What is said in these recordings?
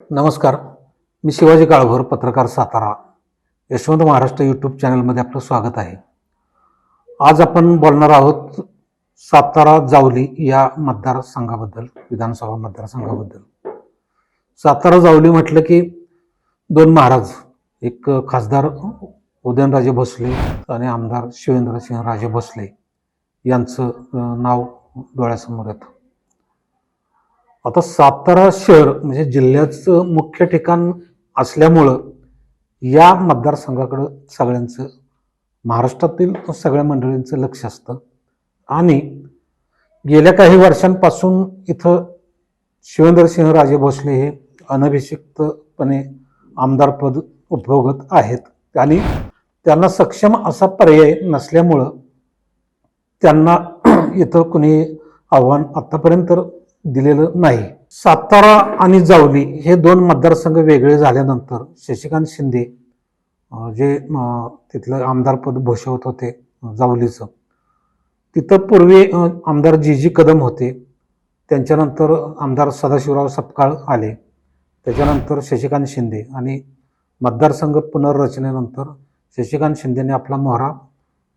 नमस्कार. मी शिवाजी काळभोर पत्रकार सातारा. यशवंत महाराष्ट्र यूट्यूब चॅनलमध्ये आपलं स्वागत आहे. आज आपण बोलणार आहोत सातारा जावली या मतदारसंघाबद्दल विधानसभा मतदारसंघाबद्दल. सातारा जावली म्हटलं की दोन महाराज एक खासदार उदयनराजे भोसले आणि आमदार शिवेंद्रसिंह राजे भोसले यांचं नाव डोळ्यासमोर येतं. आता सातारा शहर म्हणजे जिल्ह्याचं मुख्य ठिकाण असल्यामुळं या मतदारसंघाकडं सगळ्यांचं महाराष्ट्रातील सगळ्या मंडळींचं लक्ष असतं. आणि गेल्या काही वर्षांपासून इथं शिवेंद्रसिंह राजे भोसले हे अनभिषिक्तपणे आमदारपद उपभोगत आहेत. आणि त्यांना सक्षम असा पर्याय नसल्यामुळं त्यांना इथं कुणी आव्हान आत्तापर्यंत दिलेलं नाही. सातारा आणि जावली हे दोन मतदारसंघ वेगळे झाल्यानंतर शशिकांत शिंदे जे तिथलं आमदारपद भूषवत होते जावलीचं तिथं पूर्वी आमदार जी जी कदम होते. त्यांच्यानंतर आमदार सदाशिवराव सपकाळ आले. त्याच्यानंतर शशिकांत शिंदे आणि मतदारसंघ पुनर्रचनेनंतर शशिकांत शिंदेने आपला मोहरा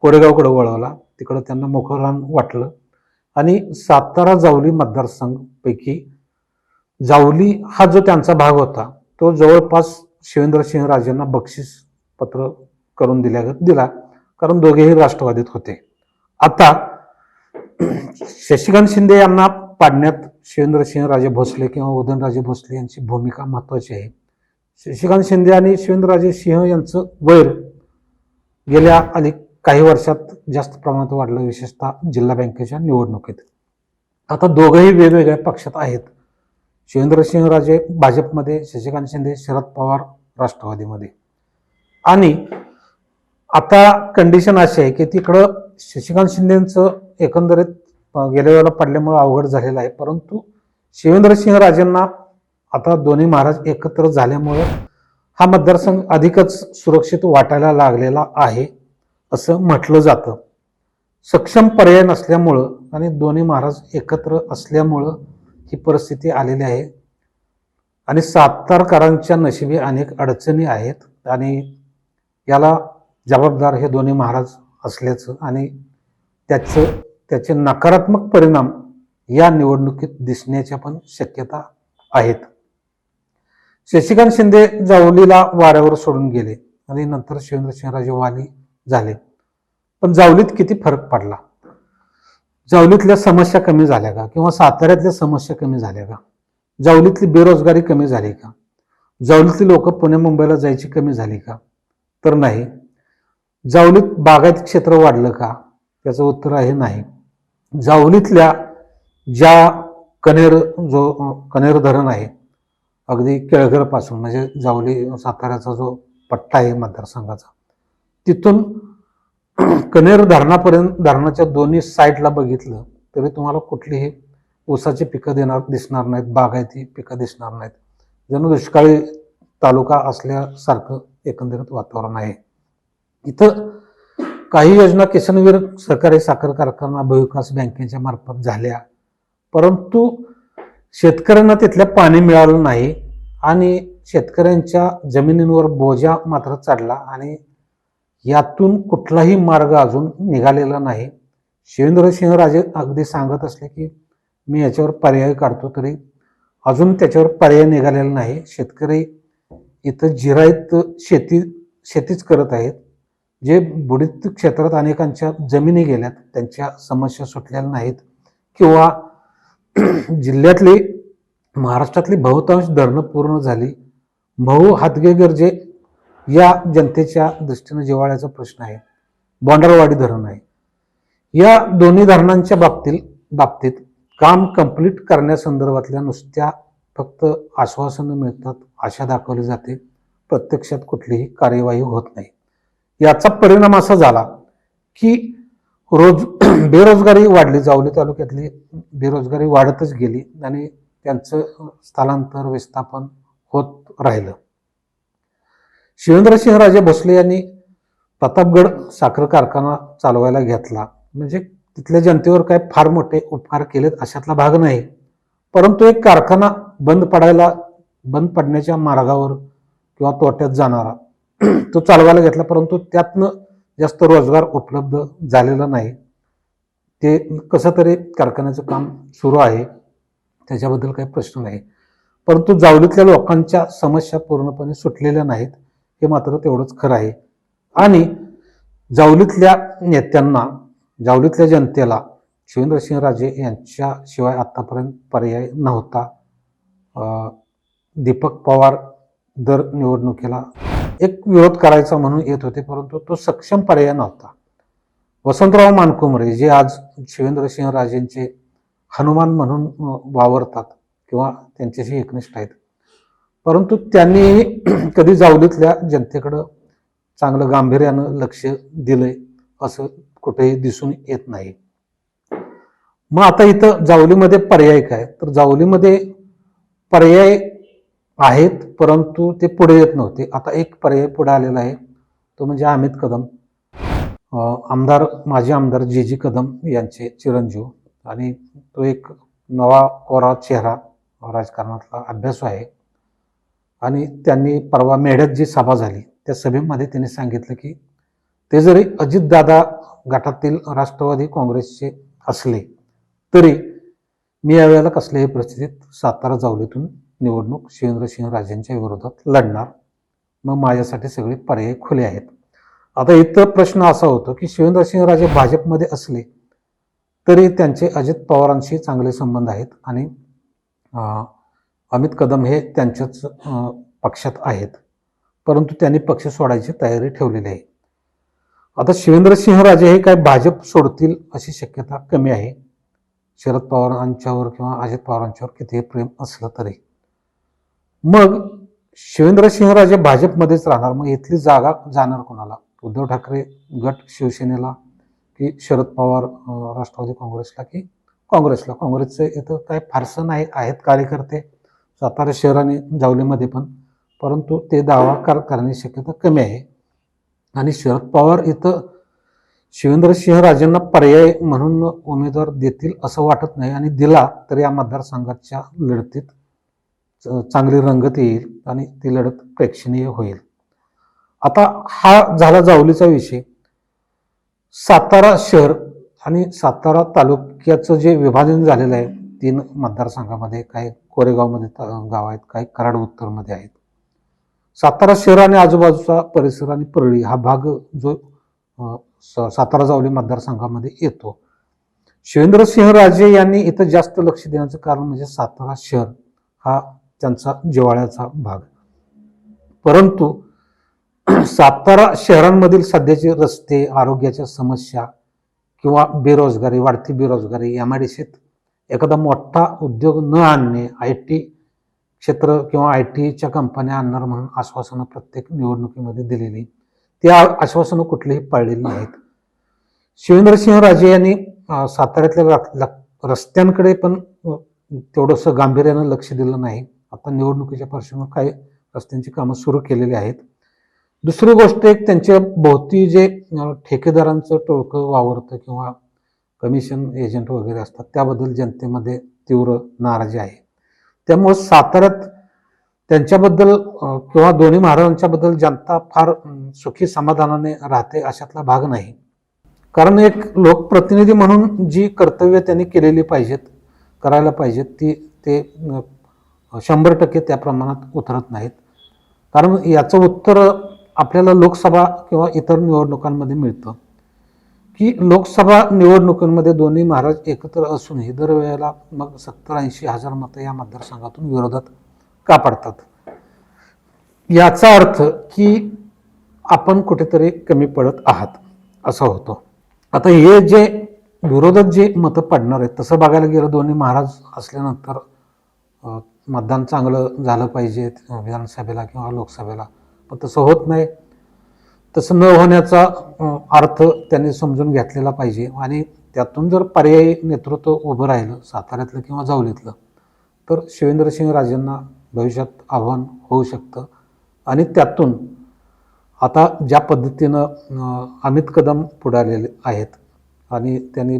कोरेगावकडे वळवला. तिकडं त्यांना मोखरान वाटलं. आणि सातारा जावली मतदारसंघपैकी जावली हा जो त्यांचा भाग होता तो जवळपास शिवेंद्रसिंह राजेंना बक्षीस पत्र करून दिल्या दिला कारण दोघेही राष्ट्रवादीत होते. आता शशिकांत शिंदे यांना पाडण्यात शिवेंद्रसिंह राजे भोसले किंवा उदयनराजे भोसले यांची भूमिका महत्वाची आहे. शशिकांत शिंदे आणि शिवेंद्रराजे सिंह यांचं वैर गेल्या अनेक काही वर्षात जास्त प्रमाणात वाढलं विशेषतः जिल्हा बँकेच्या निवडणुकीत. आता दोघंही वेगवेगळ्या पक्षात आहेत. शिवेंद्रसिंह राजे भाजपमध्ये शशिकांत शिंदे शरद पवार राष्ट्रवादीमध्ये. आणि आता कंडिशन अशी आहे की तिकडं शशिकांत शिंदेचं एकंदरीत गेल्या वेळेला पडल्यामुळे अवघड झालेलं आहे. परंतु शिवेंद्रसिंह राजेंना आता दोन्ही महाराज एकत्र झाल्यामुळे हा मतदारसंघ अधिकच सुरक्षित वाटायला लागलेला आहे. असं म्हटलं जातं. सक्षम पर्याय नसल्यामुळं आणि दोन्ही महाराज एकत्र असल्यामुळं ही परिस्थिती आलेली आहे. आणि सातारकरांच्या नशिबी अनेक अडचणी आहेत आणि याला जबाबदार हे दोन्ही महाराज असल्याचं आणि त्याचं त्याचे नकारात्मक परिणाम या निवडणुकीत दिसण्याच्या पण शक्यता आहेत. शशिकांत शिंदे जावलीला वाऱ्यावर सोडून गेले आणि नंतर शिवेंद्रसिंहराजे वाली झाले. पण जावलीत किती फरक पडला? जावलीतल्या समस्या कमी झाल्या का? किंवा साताऱ्यातल्या समस्या कमी झाल्या का? जावलीतली बेरोजगारी कमी झाली का? जावलीतली लोक पुणे मुंबईला जायची कमी झाली का? तर नाही. जावलीत बागायत क्षेत्र वाढलं का? त्याचं उत्तर आहे नाही. जावलीतल्या ज्या कनेर जो कनेर धरण आहे अगदी केळघरपासून म्हणजे जावली साताऱ्याचा जो पट्टा आहे मतदारसंघाचा तिथून कनेर धरणापर्यंत धरणाच्या दोन्ही साईडला बघितलं तरी तुम्हाला कुठलीही ऊसाची पिकं देणार दिसणार नाहीत बागायती पिकं दिसणार नाहीत. जणू दुष्काळी तालुका असल्यासारखं एकंदरीत वातावरण आहे. इथं काही योजना किसनवीर सहकारी साखर कारखाना भूविकास बँकेच्या मार्फत झाल्या. परंतु शेतकऱ्यांना तिथल्या पाणी मिळालं नाही आणि शेतकऱ्यांच्या जमिनींवर बोजा मात्र चढला आणि यातून कुठलाही मार्ग अजून निघालेला नाही. शिवेंद्रसिंह राजे अगदी सांगत असले की मी याच्यावर पर्याय काढतो तरी अजून त्याच्यावर पर्याय निघालेला नाही. शेतकरी इथं जिरायत शेती शेतीच करत आहेत. जे बुडीत क्षेत्रात अनेकांच्या जमिनी गेल्यात त्यांच्या समस्या सुटलेल्या नाहीत. किंवा जिल्ह्यातली महाराष्ट्रातली बहुतांश धरणं पूर्ण झाली. भाऊ हातगेगर जे या जनतेच्या दृष्टीनं जिव्हाळ्याचा प्रश्न आहे. बोंडारवाडी धरण आहे. या दोन्ही धरणांच्या बाबतीत बाबतीत काम कंप्लीट करण्यासंदर्भातल्या नुसत्या फक्त आश्वासनं मिळतात आशा दाखवली जाते. प्रत्यक्षात कुठलीही कार्यवाही होत नाही. याचा परिणाम असा झाला की रोज बेरोजगारी वाढली. जावली तालुक्यातली बेरोजगारी वाढतच गेली आणि त्यांचं स्थलांतर विस्थापन होत राहिलं. शिवेंद्रसिंहराजे भोसले यांनी प्रतापगड साखर कारखाना चालवायला घेतला. म्हणजे तिथल्या जनतेवर काय फार मोठे उपकार केलेत अशातला भाग नाही. परंतु एक कारखाना बंद पडायला बंद पडण्याच्या मार्गावर किंवा तोट्यात जाणारा तो चालवायला घेतला परंतु त्यातनं जास्त रोजगार उपलब्ध झालेला नाही. ते कसं तरी कारखान्याचं काम सुरू आहे त्याच्याबद्दल काही प्रश्न नाही. परंतु जावलीतल्या लोकांच्या समस्या पूर्णपणे सुटलेल्या नाहीत. हे मात्र तेवढंच खरं आहे. आणि जावलीतल्या नेत्यांना जावलीतल्या जनतेला शिवेंद्रसिंहराजे यांच्याशिवाय आत्तापर्यंत पर्याय नव्हता. दीपक पवार दर निवडणुकीला एक विरोध करायचा म्हणून येत होते परंतु तो सक्षम पर्याय नव्हता. वसंतराव मानकुमरे जे आज शिवेंद्रसिंहराजेंचे हनुमान म्हणून वावरतात किंवा त्यांच्याशी एकनिष्ठ आहेत परंतु त्यांनी कधी जावलीतल्या जनतेकडं चांगलं गांभीर्यानं लक्ष दिलंय असं कुठेही दिसून येत नाही. मग आता इथं जावलीमध्ये पर्याय काय? तर जावलीमध्ये पर्याय आहेत परंतु ते पुढे येत नव्हते. आता एक पर्याय पुढे आलेला आहे तो म्हणजे अमित कदम. आमदार माजी आमदार जे जी कदम यांचे चिरंजीव. आणि तो एक नवा कोरा चेहरा राजकारणातला अभ्यासू आहे. आणि त्यांनी परवा मेढ्यात जी सभा झाली त्या सभेमध्ये त्यांनी सांगितलं की ते जरी अजितदादा गटातील राष्ट्रवादी काँग्रेसचे असले तरी मी यावेळेला कसल्याही परिस्थितीत सातारा जावलीतून निवडणूक शिवेंद्रसिंहराजेंच्या विरोधात लढणार. मग माझ्यासाठी सगळे पर्याय खुले आहेत. आता इतर प्रश्न असा होतो की शिवेंद्रसिंहराजे भाजपमध्ये असले तरी त्यांचे अजित पवारांशी चांगले संबंध आहेत आणि अमित कदम हे त्यांच्याच पक्षात आहेत. परंतु त्यांनी पक्ष सोडायची तयारी ठेवलेली आहे. आता शिवेंद्रसिंह राजे हे काय भाजप सोडतील अशी शक्यता कमी आहे. शरद पवारांच्यावर किंवा अजित पवारांच्यावर कितीही प्रेम असलं तरी. मग शिवेंद्रसिंहराजे भाजपमध्येच राहणार. मग इथली जागा जाणार कोणाला? उद्धव ठाकरे गट शिवसेनेला की शरद पवार राष्ट्रवादी काँग्रेसला की काँग्रेसला? काँग्रेसचे इथं काय फारसं नाही आहेत कार्यकर्ते. सातारा शहर आणि जावलीमध्ये पण. परंतु ते दावा कर करण्याची शक्यता कमी आहे. आणि शरद पवार इथं शिवेंद्रसिंहराजेंना पर्याय म्हणून उमेदवार देतील असं वाटत नाही आणि दिला तर या मतदारसंघाच्या लढतीत च- चांगली रंगत येईल आणि ती लढत प्रेक्षणीय होईल. आता हा झाला जावलीचा विषय. सातारा शहर आणि सातारा तालुक्याचं जे विभाजन झालेलं आहे तीन मतदारसंघामध्ये काही कोरेगावमध्ये गाव आहेत काही कराड उत्तरमध्ये आहेत. सातारा शहर आणि आजूबाजूचा परिसर आणि परळी हा भाग जो स- सातारा जावली मतदारसंघामध्ये येतो. शिवेंद्रसिंहराजे यांनी इथं जास्त लक्ष देण्याचं कारण म्हणजे सातारा शहर हा त्यांचा जिव्हाळ्याचा भाग. परंतु सातारा शहरांमधील सध्याचे रस्ते आरोग्याच्या समस्या किंवा बेरोजगारी वाढती बेरोजगारी एम आय एखादा मोठा उद्योग न आणणे आय टी क्षेत्र किंवा आय टीच्या कंपन्या आणणार म्हणून आश्वासनं प्रत्येक निवडणुकीमध्ये दिलेली त्या आश्वासनं कुठलीही पाळलेली नाहीत. शिवेंद्रसिंह राजे यांनी साताऱ्यातल्या रस्त्यांकडे पण तेवढंसं गांभीर्यानं लक्ष दिलं नाही. आता निवडणुकीच्या पार्श्वभूमीवर काही रस्त्यांची कामं सुरू केलेली आहेत. दुसरी गोष्ट एक त्यांच्या भोवती जे ठेकेदारांचं टोळकं वावरतं किंवा कमिशन एजंट वगैरे असतात त्याबद्दल जनतेमध्ये तीव्र नाराजी आहे. त्यामुळं साताऱ्यात त्यांच्याबद्दल किंवा दोन्ही महाराजांच्याबद्दल जनता फार सुखी समाधानाने राहते अशातला भाग नाही. कारण एक लोकप्रतिनिधी म्हणून जी कर्तव्य त्यांनी केलेली पाहिजेत करायला पाहिजेत ती ते शंभर टक्के त्या प्रमाणात उतरत नाहीत. कारण याचं उत्तर आपल्याला लोकसभा किंवा इतर निवडणुकांमध्ये मिळतं. की लोकसभा निवडणुकांमध्ये दोन्ही महाराज एकत्र असूनही दरवेळेला मग सत्तर ऐंशी हजार मतं या मतदारसंघातून विरोधात का पडतात? याचा अर्थ की आपण कुठेतरी कमी पडत आहात असं होतं. आता हे जे विरोधात जे मतं पडणार आहेत तसं बघायला गेलं दोन्ही महाराज असल्यानंतर मतदान चांगलं झालं पाहिजे विधानसभेला किंवा लोकसभेला. पण तसं होत नाही. तसं न होण्याचा अर्थ त्यांनी समजून घेतलेला पाहिजे. आणि त्यातून जर पर्यायी नेतृत्व उभं राहिलं साताऱ्यातलं किंवा जावलीतलं तर शिवेंद्रसिंहराजेंना भविष्यात आव्हान होऊ शकतं. आणि त्यातून आता ज्या पद्धतीनं अमित कदम पुढारलेले आहेत आणि त्यांनी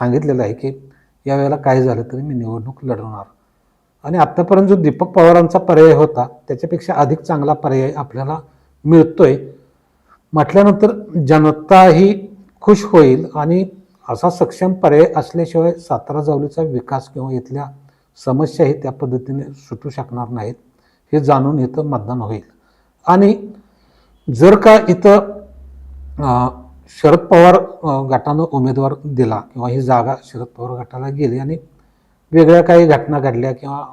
सांगितलेलं आहे की यावेळेला काय झालं तरी मी निवडणूक लढवणार. आणि आत्तापर्यंत जो दीपक पवारांचा पर्याय होता त्याच्यापेक्षा अधिक चांगला पर्याय आपल्याला मिळतोय म्हटल्यानंतर जनताही खुश होईल आणि असा सक्षम पर्याय असल्याशिवाय सातारा जावलीचा विकास किंवा इथल्या समस्याही त्या पद्धतीने सुटू शकणार नाहीत हे जाणून इथं मतदान होईल. आणि जर का इथं शरद पवार गटानं उमेदवार दिला किंवा ही जागा शरद पवार गटाला गेली आणि वेगळ्या काही घटना घडल्या किंवा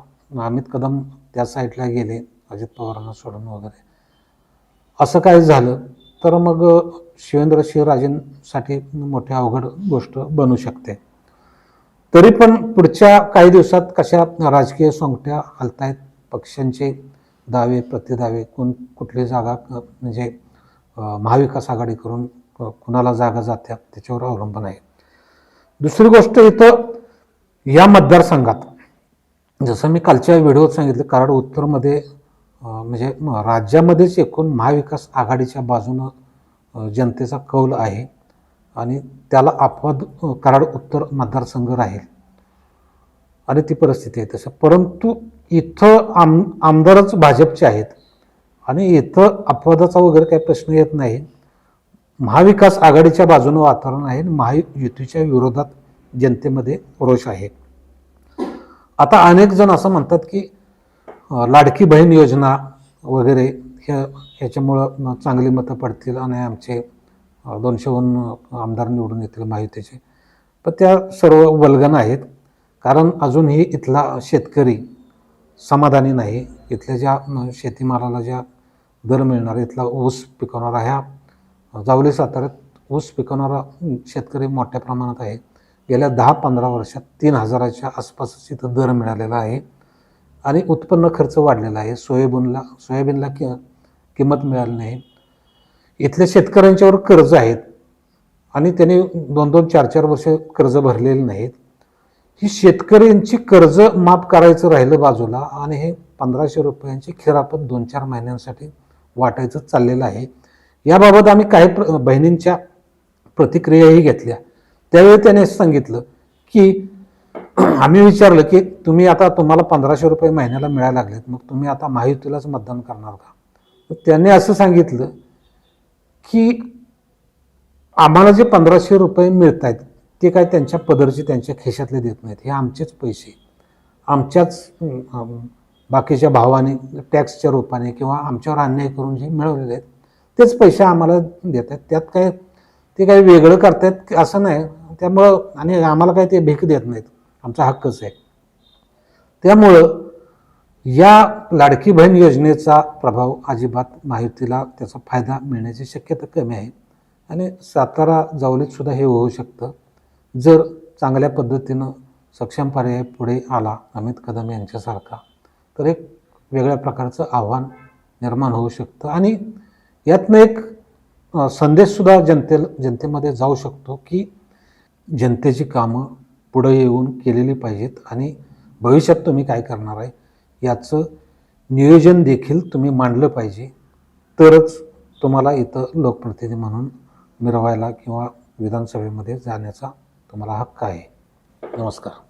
अमित कदम त्या साईडला गेले अजित पवारांना सोडून वगैरे असं काय झालं तर मग शिवेंद्र शिवराजेंसाठी मोठी अवघड गोष्ट बनू शकते. तरी पण पुढच्या काही दिवसात कशा राजकीय सोंगट्या हलतायत पक्षांचे दावे प्रतिदावे कोण कुठली जागा म्हणजे महाविकास आघाडी करून कुणाला जागा जात्या त्याच्यावर अवलंबून आहे. दुसरी गोष्ट इथं या मतदारसंघात जसं मी कालच्या व्हिडिओत सांगितलं कराड उत्तरमध्ये म्हणजे राज्यामध्येच एकूण महाविकास आघाडीच्या बाजूनं जनतेचा कौल आहे आणि त्याला अपवाद कराड उत्तर मतदारसंघ राहील. आणि ती परिस्थिती आहे तसं परंतु इथं आम आमदारच भाजपचे आहेत आणि इथं अपवादाचा वगैरे काही प्रश्न येत नाही. महाविकास आघाडीच्या बाजूनं वातावरण आहे आणि महायुतीच्या विरोधात जनतेमध्ये रोष आहे. आता अनेक जण असं म्हणतात की लाडकी बहीण योजना वगैरे ह्या ह्याच्यामुळं चांगली मतं पडतील आणि आमचे दोनशेहून आमदार निवडून येतील माहितीचे पण त्या सर्व वल्गन आहेत. कारण अजूनही इथला शेतकरी समाधानी नाही. इथल्या ज्या शेतीमालाला ज्या दर मिळणार इथला ऊस पिकवणारा ह्या जावली साताऱ्यात ऊस पिकवणारा शेतकरी मोठ्या प्रमाणात आहे. गेल्या दहा पंधरा वर्षात तीन हजाराच्या आसपासच इथं दर मिळालेला आहे. आणि उत्पन्न खर्च वाढलेला आहे. सोयाबीनला सोयाबीनला कि किंमत मिळाली नाही. इथल्या शेतकऱ्यांच्यावर कर्ज आहेत. आणि त्यांनी दोन दोन चार चार वर्ष कर्ज भरलेले नाहीत. ही शेतकऱ्यांची कर्ज माफ करायचं राहिलं बाजूला आणि हे पंधराशे रुपयांची खिरापत दोन चार महिन्यांसाठी वाटायचं चाललेलं आहे. याबाबत आम्ही काही प्र बहिणींच्या प्रतिक्रियाही घेतल्या. त्यावेळी त्याने सांगितलं की आम्ही विचारलं की तुम्ही आता तुम्हाला पंधराशे रुपये महिन्याला मिळायला लागलेत मग तुम्ही आता महायुतीलाच मतदान करणार का? त्याने असं सांगितलं की आम्हाला जे पंधराशे रुपये मिळत आहेत ते काय त्यांच्या पदरचे त्यांच्या खिशातले देत नाहीत. हे आमचेच पैसे आमच्याच बाकीच्या भावाने टॅक्सच्या रूपाने किंवा आमच्यावर अन्याय करून जे मिळवलेले आहेत तेच पैसे आम्हाला देत आहेत त्यात काय ते काही वेगळं करतायत असं नाही. त्यामुळं आणि आम्हाला काय ते भीक देत नाहीत. आमचा हक्कच आहे. त्यामुळं या लाडकी बहीण योजनेचा प्रभाव अजिबात माहितीला त्याचा फायदा मिळण्याची शक्यता कमी आहे. आणि सातारा जावलीत सुद्धा हे होऊ शकतं. जर चांगल्या पद्धतीनं सक्षम पर्याय पुढे आला अमित कदम यांच्यासारखा तर एक वेगळ्या प्रकारचं आव्हान निर्माण होऊ शकतं. आणि यातनं एक संदेशसुद्धा जनते जनतेमध्ये जाऊ शकतो की जनतेची कामं पुढं येऊन केलेली पाहिजेत आणि भविष्यात तुम्ही काय करणार आहे याचं नियोजन देखील तुम्ही मांडलं पाहिजे. तरच तुम्हाला इथं लोकप्रतिनिधी म्हणून मिरवायला किंवा विधानसभेमध्ये जाण्याचा तुम्हाला हक्क आहे. नमस्कार.